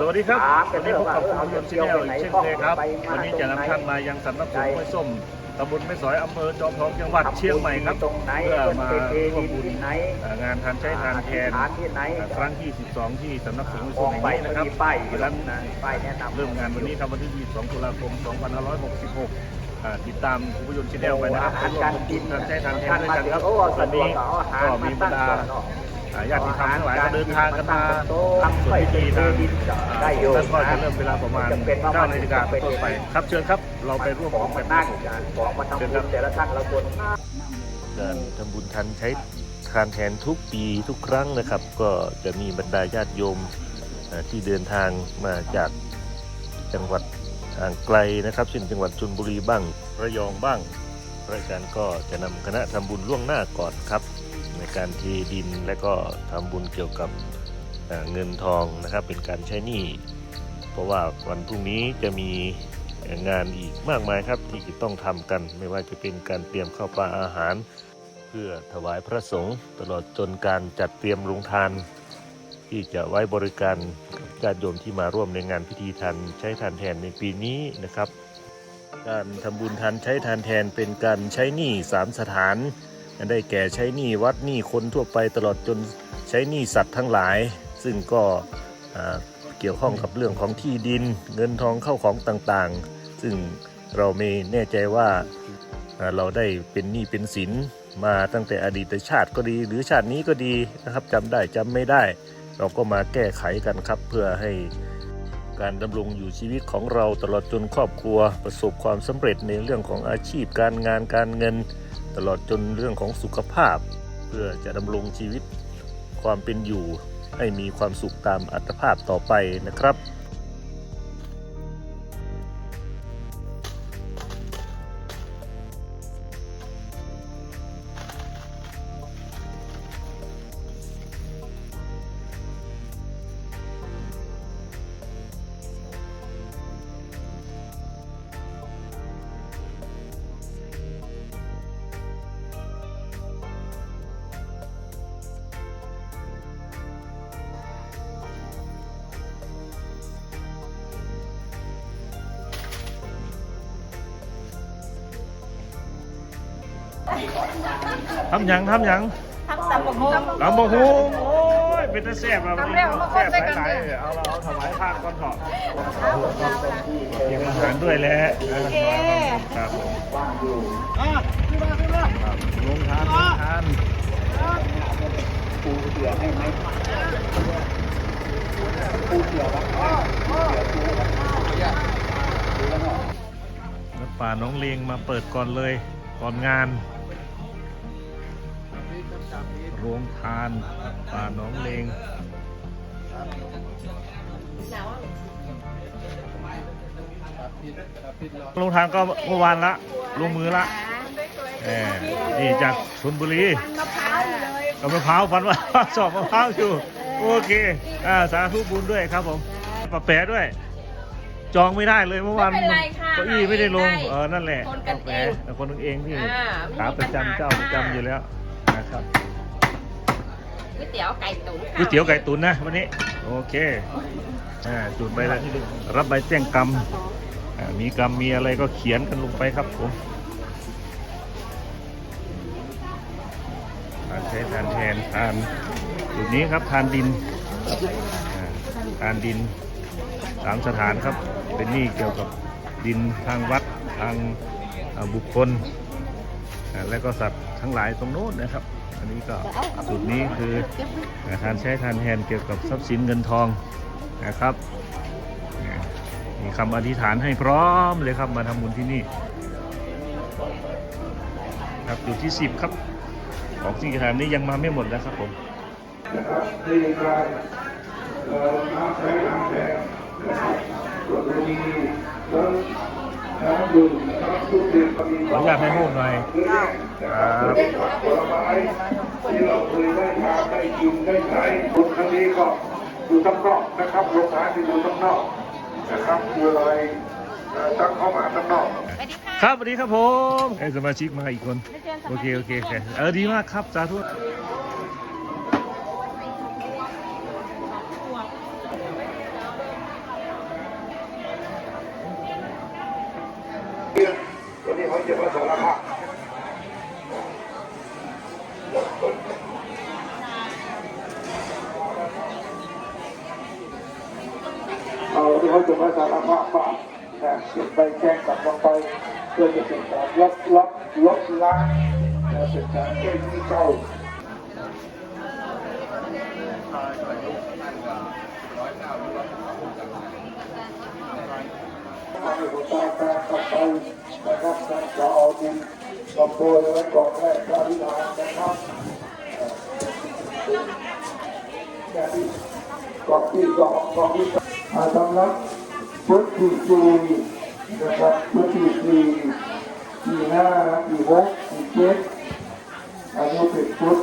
สวัสดีครับ วันนี้พบกับคุณยนต์ชาแนลอีกเช่นเคยครับ วันนี้จะนำท่านมายังสำนักสงฆ์ห้วยส้มตำบลแม่สอยอำเภอจอมทองจังหวัดเชียงใหม่ครับตรงไหนเพื่อมาร่วมบุญไหนงานทานใช้ทานแทนที่ไหนครั้งที่ 12 ที่สำนักสงฆ์ห้วยส้มแห่งนี้นะครับมีป้ายดังนั้นนะป้ายแนะนำเริ่มงานวันนี้ครับวันที่ 22 ตุลาคม 2566ติดตามคุณผู้ชมชาแนลไปนะครับรการกินทานใช้ทานแทนท่านด้วยกันครับโอ้วันนี้ก็มีบรตั้รงดา ก่อนเนาะอ่าญาติธรรมทั้งหลายก็เดินทางกันมาทำส่วนค่อยพิธีทางดินได้อยู่ท่านก็จะเริ่มเวลาประมาณจะเป็นว่า9นาฬิกาเป็นต้นไปครับเชิญครับ เราไปร่วมของกัมันนครันั่บงผมของมาทำบุญแต่ละท่านละคนการทำบุญทันใช้ทานแทนทุกปีทุกครั้งนะครับ ก็จะมีบรรดาญาติโยมเอ่อที่เดินทางมาจากจังหวัดห่างไกลนะครับเช่นจังหวัดชลบุรีบ้าง ระยองบ้างรายการก็จะนำคณะทำบุญล่วงหน้าก่อนครับใน การเทดินและก็ทำบุญเกี่ยวกับเเงินทองนะครับ เป็นการใช้หนี้เพราะว่าวันพรุ่งนี้จะมีงานอีกมากมายครับที่จะต้องทำกัน ไม่ว่าจะเป็นการเตรียมข้าวปลาอาหาร เพื่อถวายพระสงฆ์ตลอดจนการจัดเตรียมลงทาน ที่จะไว้บริการกับญาติโยมที่มาร่วมในงานพิธีทานใช้ทานแทนในปีนี้นะครับ การทำบุญทานใช้ทานแทนเป็นการใช้หนี้สามสถาน ได้แก่ใช้หนี้วัดหนี้คนทั่วไปตลอดจนใช้หนี้สัตว์ทั้งหลาย ซึ่งก็เกี่ยวข้องกับเรื่องของที่ดิน เงินทองเข้าของต่างๆ ซึ่งเราไม่แน่ใจว่าเราได้เป็นหนี้เป็นสินมาตั้งแต่อดีตชาติก็ดี หรือชาตินี้ก็ดีนะครับจำได้จำไม่ได้ เราก็มาแก้ไขกันครับ เพื่อให้การดำรงอยู่ชีวิตของเราตลอดจนครอบครัว ประสบความสำเร็จในเรื่องของอาชีพการงานการเงิน ตลอดจนเรื่องของสุขภาพ เพื่อจะดำรงชีวิตความเป็นอยู่ให้มีความสุขตามอัตภาพต่อไปนะครับ ทำหยังทำหยังทักตำบักหุ่งตำบะฮุงโอ้ยเป็นตะแซ่บเราตำแล้วมาคแซ่นบใส่กันหลายเนี่ยๆเอาเราเอาถวายพระก่อนเถอะเตรียมอาหารด้วยแหละโอเคครับผมครับลงทานลงทานวัดป่าน้องเลงมาเปิดก่อนเลยก่อนงาน โรงทานป่าหนองเลงโรงทานก็เมื่อวานละลงมือละแหมนี่จากชนบุรีมะพร้าวเลยกับมะพร้าวฟันว่าสอบมะพร้าวอยู่โอเคอ่าสาธุบุญด้วยครับผมปะแปะด้วย จองไม่ได้เลยเมื่อวานไม่เป็นไรค่ะเก้าอี้ไม่ได้ลงได้เออนั่นแหละคนกันปะแปะเองแต่คนกันเองที่อ่าขาประจำไม่มีปัญหาเจ้าประจำอยู่แล้วนะครับก๋ วยเตี๋ยวไก่ตุ๋นก๋วยเตี๋ยวไก่ตุ๋นนะวันนี้ โอเคอ่าจุดใบละรับใบแจ้งกรรมอ่ามีกรรมมีอะไรก็เขียนกันลงไปครับผมทานใช้ทานแทนทานจุดนี้ครับทานดินอ่าทานดินสามสถานครับ เป็นหนี้เกี่ยวกับดินทางวัดทางบุคคลอ่าและก็สัตว์ทั้งหลายตรงโน้นนะครับ อันนี้ก็จุดนี้คืออาทานใช้ทานแทนเกี่ยวกับทรัพย์สินเงินทองนะครับมีคำอธิษฐานให้พร้อมเลยครับมาทำบุญที่นี่ครับอยู่ที่สิบครับ ของที่ฐานนี้ยังมาไม่หมดนะครับผมนะครับ ในการเอ่อน้ำใช้น้ำแดงนะครับส่วนมีทั้งน้ำดื่มนะครับทุกดื่มก็มีขออนุญาตให้พูดหน่อยเยอะแยะนะครับเป็นผักผลไม้ที่เราเคยได้ทานได้กินได้ใช้บุญครั้งนี้ก็อยู่ข้างนอกนะครับโรงทานที่อยู่ข้างนอกนะครับคืออะไรเอ่อตั้งเข้ามาข้างนอกสวัสดีค่ะครับสวัสดีครับผมไอ้สมาชิกมาอีกคนได้เจอสมาชิกโอเค โอเคโอเคเออดีมากครับสาธุ เขาจะมาสารภาพเอาที่เขาจะมาสารภาพว่านะเก็บไปแจ้งกลับลงไป เพื่อจะเป็นการลดลดลดละนะเป็นการแก้ที่เก่าทำให้ผมตาไป นะครับการจะเอาดินลำตัวไว้ก่อนแรกพระวิหารนะครับแค่ที่กองที่สองกองที่สามอาสำนักพุทธที่สี่นะครับพุทธที่สี่ที่ห้าที่หกที่เจ็ดอันนี้เป็นพุทธ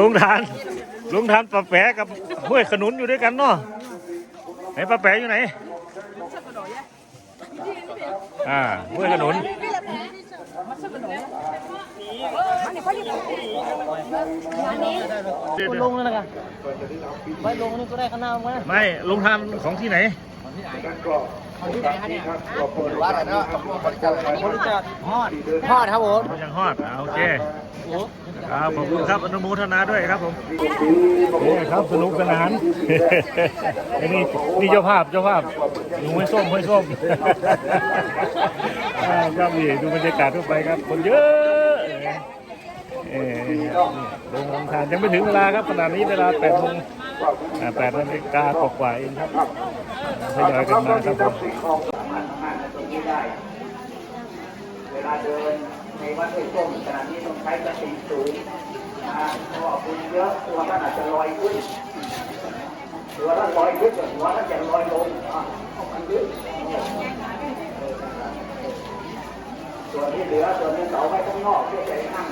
ลุงทานลุงทานปลาแปะกับห้วยขนุนอยู่ด้วยกันเนาะไหนปลาแปะอยู่ไหน อ่าห้วยขนุนลงแล้วนะกันไปลงนี่ก็ได้ข้างหน้ามั้ยไม่ลุงทานของที่ไหนว่าอะไรนะบริจาคบริจาคฮอดฮอดครับผมยังฮอดอ่าโอเค ครับขอบคุณครับอนุโมทนาด้วยครับผมนี่ครับสนุกสนานนนี้นี่เจ้าภาพเจ้าภาพหนูห้วยส้มห้วยส้มครับนี่ดูบรรยากาศทั่วไปครับ คนเยอะเออลงลงทานยังไม่ถึงเวลาครับขณะนี้เวลา8โมงอ่า8นาฬิกากว่าเองครับทยอยกันมาครับผมเวลาเดิน ในวัดห้วยส้มขณะนี้ต้องใช้สติสูงนะเพราะว่าคุณเยอะตัวท่านอาจจะลอยขึ้นตัวท่านลอยขึ้นแต่หัวท่านจะลอยลงอะเพราะมันลึกส่วนที่เหลือส่วนที่เสาไว้ข้างนอกเพื่อจะให้นั่ง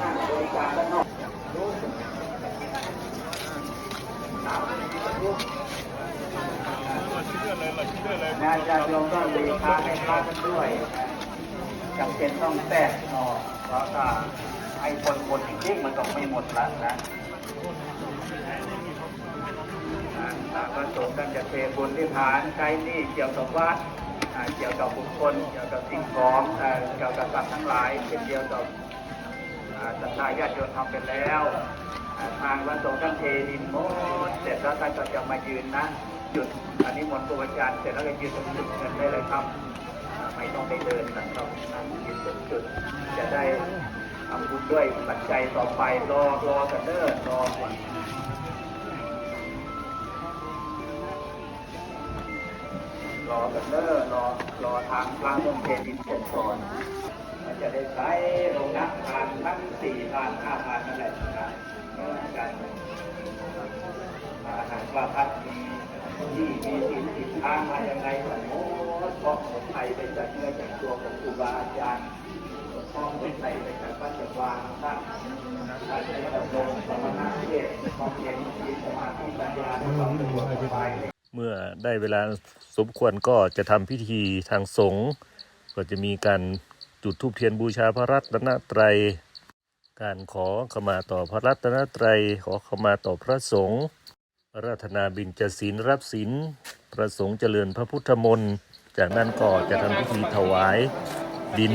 นั่งบริการด้านนอกงานญาติโยมก็มีพระให้พระกันด้วย จำเป็นต้องแทรกออกเพราะถ้าไอ้คนหมดจริงๆมันก็ไม่หมดละนะอ่าพระประสงค์ท่านจะเทบุญที่ฐานใช้นี่เกี่ยวกับวัดเกี่ยวกับบุคคล เกี่ยวกับสิ่งของเกี่ยวกับสัตว์ทั้งหลายเช่นเดียวกับอ่าศรัทธาญาติโยมทำไปแล้ว ทางพระสงฆ์ท่านเทดินหมดเสร็จแล้วท่านก็จะมายืนนะจุดอันนี้มนต์ครูอาจารย์เสร็จแล้วก็ยืนตรงจุดเงินได้เลยครับ ไม่ต้องไปเดินนะต้องนั่งยืนสุดจะได้ทำบุญด้วยปัจจัยต่อไปรอรอกันเด้อรอก่อนรอกันเด้อรอรอทางพระมงเทดินเสร็จก่อนมันจะได้ใช้โรงนักทานทั้งสี่ทานห้าทานนั่นแหละนะกันอาหารว่าพักมีที่มีสินติดทางมาอย่างไรสมมติ เพราะหมดไทยไปจากเนื้อจากตัวของครูบาอาจารย์พร้อมเป็นไทยไปจากพระจักรวาลท่านท่านได้ดำรงสมณะเทศความเพียรมีสมาธิปัญญาในความสงบสบายเมื่อได้เวลาสมควรก็จะทำพิธีทางสงฆ์ก็จะมีการจุดธูปเทียนบูชาพระรัตนตรัย การขอขมาต่อพระรัตนตรัย ขอขมาต่อพระสงฆ์ราธนาบิณจศีลรับศีลพระสงฆ์เจริญพระพุทธมนต์ จากนั้นก็จะทำพิธีถวายดิน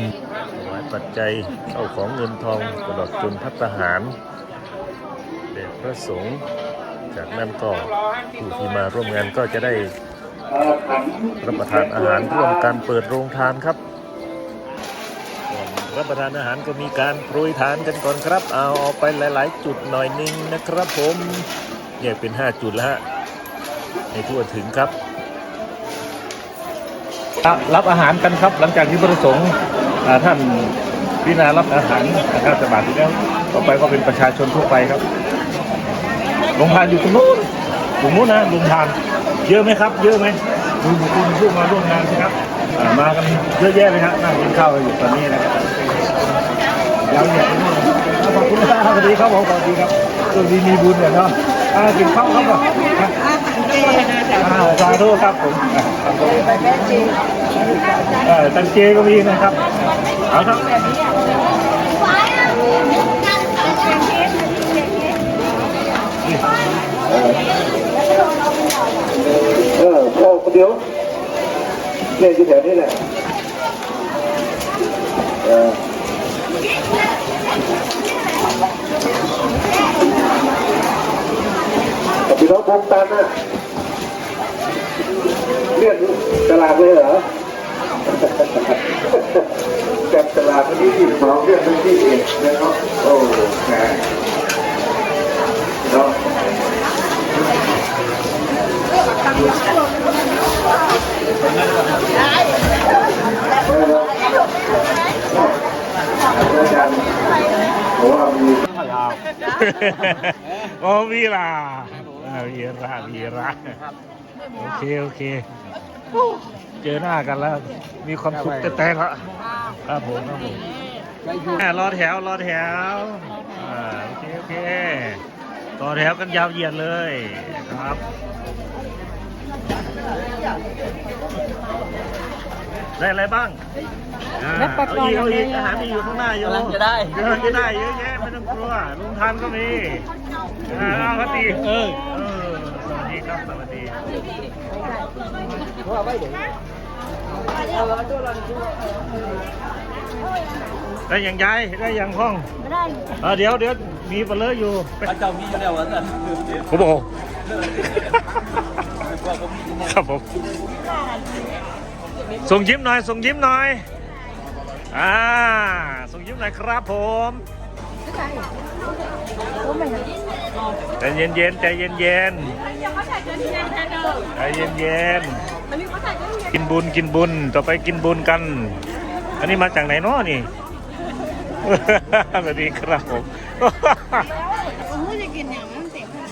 ถวายปัจจัยเข้าของเงินทองตลอดจนพัฒหารแด่พระสงฆ์จากนั้นก็ผู้ที่มาร่วมงานก็จะได้รับประทานอาหารร่วมกันเปิดโรงทานครับรับประทานอาหารก็มีการโปรยทานกันก่อนครับ เอาเอาไปหลาย ๆ จุดหน่อยหนึงนะครับผมแยเป็น 5 จุดแล้วฮะให้ทั่วถึงครับ รับอาหารกันครับ หลังจากที่พระสงฆ์ท่านพิจารณารับอาหารนะครับจะบาทแล้วต่อไปก็เป็นประชาชนทั่วไปครับโรงทานอยู่ตรงนู้นตรงนู้นนะโรงทาน เยอะไหมครับ เยอะไหมดูบุคคลผู้มาร่วมงานสิครับมากันเยอะแยะเลยครับนั่งกินข้าวอยู่ตอนนี้นะครับยาวใหญ่มากขอบคุณครับสวัสดีครับผมสวัสดีครับสวัสดีมีบุญเนี่ยเนาะกินข้าวครับผม อ่าสาธุครับผมอ่าครับผมเออตังเจก็มีนะครับเอาครับเออพอเดี๋ยวเนี่ยอยู่แถวนี้แหละเออกับพี่น้องภูมิตันน่ะ เรียกตลาดเลยเหรอจับตลาดวันที่ยี่สองเรียกวันที่เอ็ดนะครับโอ้แหมเนาะอาจารย์ผมว่ามีโอ้วีลาอ่าวีราวีรา โอเค โอเค เจอหน้ากันแล้ว มีความสุขแต่แต่ละครับผมครับผมอ่ารอแถว รอแถวอ่าโอเค โอเคต่อแถวกันยาวเหยียดเลยครับ ได้อะไรบ้างอ่าเอาอีกเอาอีกอาหารมีอยู่ข้างหน้าอยู่กำลังจะได้กำลังจะได้เยอะแยะไม่ต้องกลัวลุงทันก็มีอ่าเอาครับตีเออ เออสวัสดีครับสวัสดีได้ยังยายได้ยังห้องเออเดี๋ยวเดี๋ยวมีเปลออยู่ไปพระเจ้ามีอยู่แล้ววะท่านผมบอกครับผมส่งยิ้มหน่อยส่งยิ้มหน่อยอ่าส่งยิ้มหน่อยครับผม ใจเย็นเย็นๆใจเย็นเย็นๆใจเย็นเย็นๆกินบุญกินบุญต่อไปกินบุญกัน อันนี้มาจากไหนเนาะนี่สวัสดีครับผม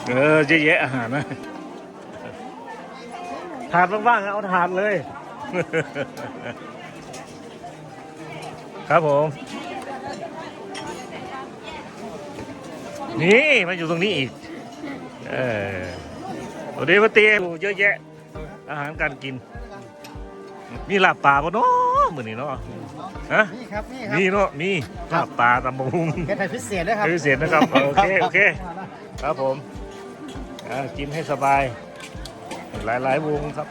เออเยอะแยะอาหารนะถาดว่างๆเอาถาดเลย ครับผม นี่มาอยู่ตรงนี้อีก เออโอเดมาเตียเยอะแยะ อาหารการกิน มีลาบปลาปะเนาะมือนี้เนาะฮะนี่ครับนี่ครับมีเนาะมีลาบปลาตำบักหุงแกไทยพิเศษด้วยครับพิเศษนะครับ โอเคโอเค ครับผมอ่ากินให้สบาย หลายหลายๆวงครับ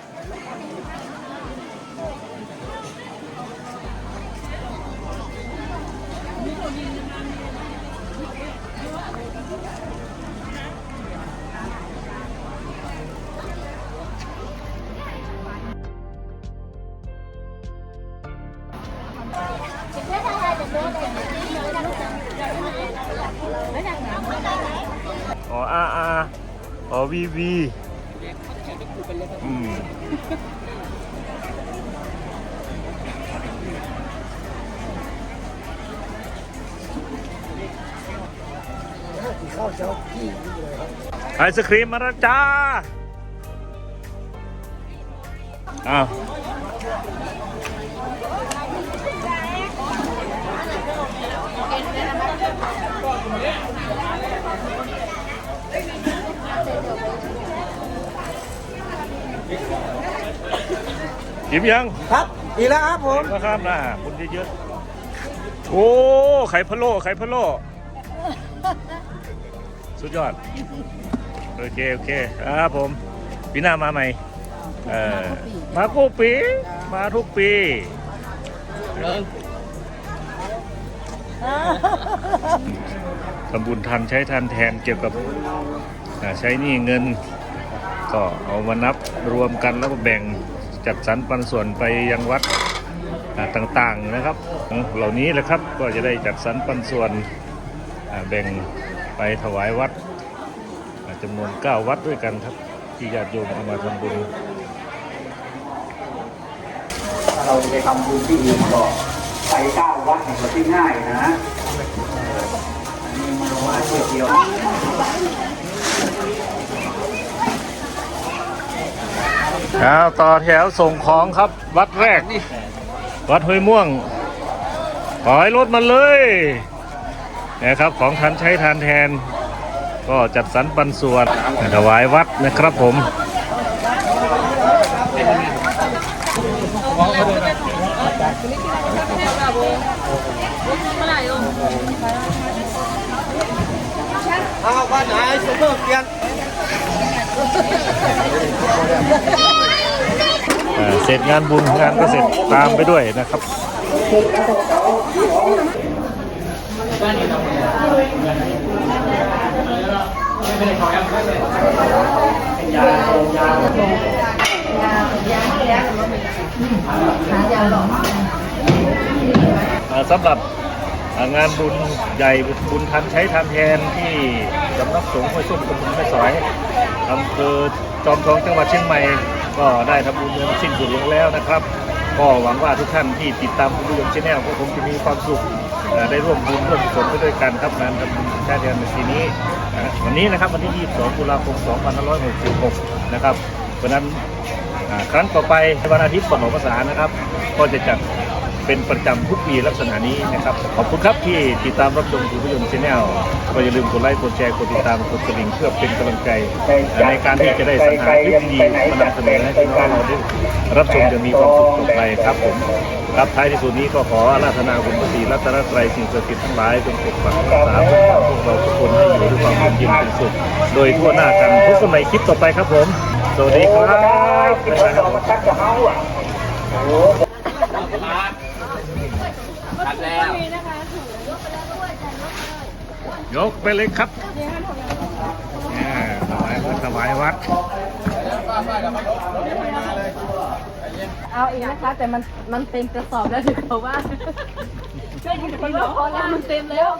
อ๋อ อ๋อวีวีอืมไอศครีมมาแล้วจ้าอ้าว อิ่มยังครับดีแล้วครับผมก็ข้ามนะคนเยอะๆโอ้ไข่พะโล้ไข่พะโล้สุดยอด โอเค โอเคครับผมปีหน้ามาใหม่เออมาทุกปี มาทุกปีทำบุญทันใช้ทันแทนเกี่ยวกับอ่าใช้หนี้เงิน ก็เอามานับรวมกันแล้วก็แบ่งจัดสรรปันส่วนไปยังวัดอ่าต่างๆนะครับ เหล่านี้แหละครับก็จะได้จัดสรรปันส่วนอ่าแบ่งไปถวายวัดอ่าจำนวน 9 วัดด้วยกันครับที่ญาติโยมเอามาทำบุญถ้าเราจะไปทำบุญที่อื่นก็ไปเก้าวัดเนี่ยก็ที่ง่ายนะอันนี้มันลงมาเดียว เอาต่อแถวส่งของครับ วัดแรก วัดห้วยม่วงขอให้รถมาเลยนะครับของทันใช้ทานแทน ก็จัดสรรปันส่วนถวายวัดนะครับผมเอาบ้านไหนซุปเปอร์เกียนอ่า เสร็จงานบุญงานก็เสร็จตามไปด้วยนะครับอ่าสำหรับอ่างานบุญใหญ่บุญทันใช้ทานแทนที่สำนักสงฆ์ห้วยส้มตำบลแม่สอยอำเภอจอมทองจังหวัดเชียงใหม่ ก็ได้ทำบุญเงินสิ้นสุดลงแล้วนะครับ ก็หวังว่าทุกท่านที่ติดตามคุณผู้ชมชแนลก็คงจะมีความสุขได้ร่วมบุญร่วมกุศลไปด้วยกันครับงานทำบุญชาติแทนในปีนี้วันนี้นะครับวันที่ 22 ตุลาคม 2566 นะครับเพราะนั้นครั้งต่อไปวันอาทิตย์ก่อนออกภาษานะครับ ก็จะจัด เป็นประจำทุกปีลักษณะนี้นะครับ ขอบคุณครับที่ติดตามรับชมคุณผู้ชมชแนลก็อย่าลืมกดไลค์กดแชร์กดติดตามกดกระดิ่งเพื่อเป็นกำลังใจในการที่จะได้สรรหาคลิปดีๆมานำเสนอให้พี่น้องเราได้รับชมจะมีความสุขต่อไปครับผมครับท้ายที่สุดนี้ก็ขออาราธนาคุณพระศรีรัตนตรัยสิ่งศักดิ์สิทธิ์ทั้งหลายจงปกปักรักษาพวกเราทุกคนให้อยู่ด้วยความมเย็นเป็นสุขโดยทั่วหน้ากันพบกันใหม่คลิปต่อไปครับผม สวัสดีครับบ๊ายบายครับผมชั ดแล้วยกไปเลยครับเนี่ยถวายวัดถวายวัด เอาอีกนะคะ แต่มันมันเต็มกระสอบแล้วถึงเขาว่าช่วยดีกับคนว่าพอแล้วมันเต็มแล้ว